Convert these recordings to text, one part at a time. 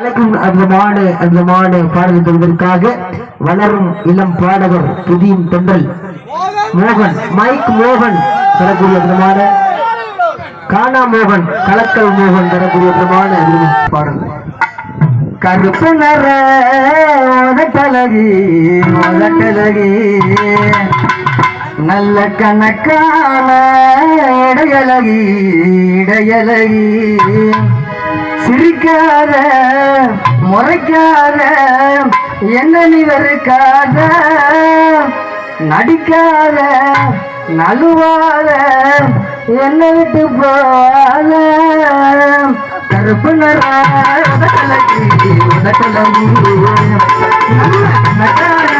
வணக்கம் அந்த மாடு அந்த மாடு பாடல் பெறுவதற்காக வளரும் இளம் பாடகர் புதியின் தென்றல். மோகன் மைக் மோகன் தரக்கூடிய விதமான கானா மோகன் கலக்கல் மோகன் தரக்கூடிய விதமான பாடல். கருப்பு நிற உதட்டழகி உதட்டழகி நல்ல கணக்கான இடையழகி இடையழகி சிரிக்காத முறைக்காத என்ன நிவருக்காத நடிக்காத நழுவாத என்ன விட்டு போவாத கருப்பு நிற உதட்டழகி உதட்டழகி நல்ல கணக்கான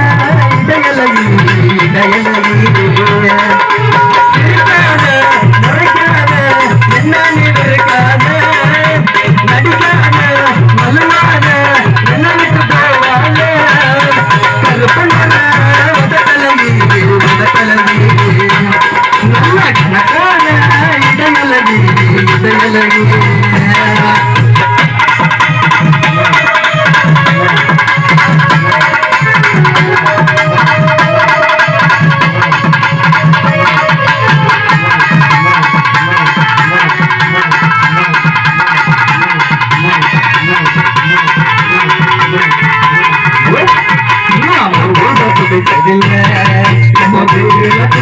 दिल में இடையழகி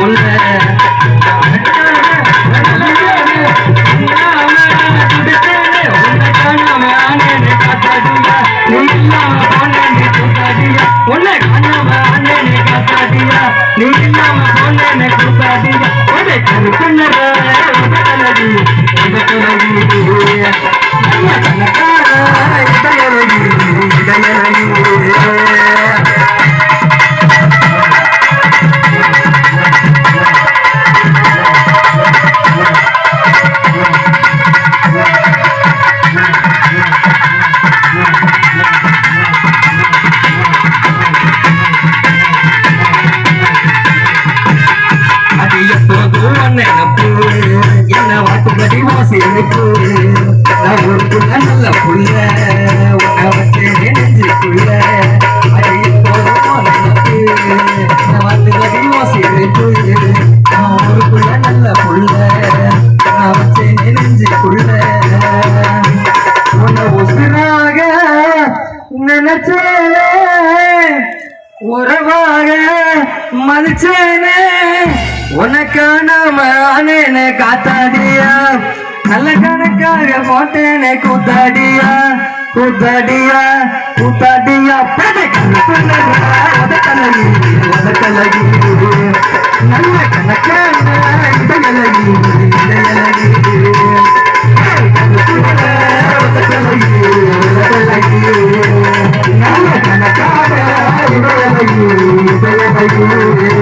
உன்னை என்ன வாட்டுபடி வாசிப்பு நான் ஒரு புள்ள நல்ல புள்ள உன்னை நெஞ்சுக்குள்ள அது எப்போதும் நினப்பு என்ன வாட்டுபடி வாசிப்பு நான் ஒரு புள்ள நல்ல புள்ள நான் நெஞ்சுக்குள்ள உன்னை உசுராக நினைச்சேனே உறவாக மதிச்சேனே உனக்கான மகானேனே காத்தாடியா? நல்ல கணக்காக போட்டேனே கூத்தாடியா? கூத்தாடியா? கூத்தாடியா? கலகி கலகி. நல்ல கணக்காக கலகி Thank.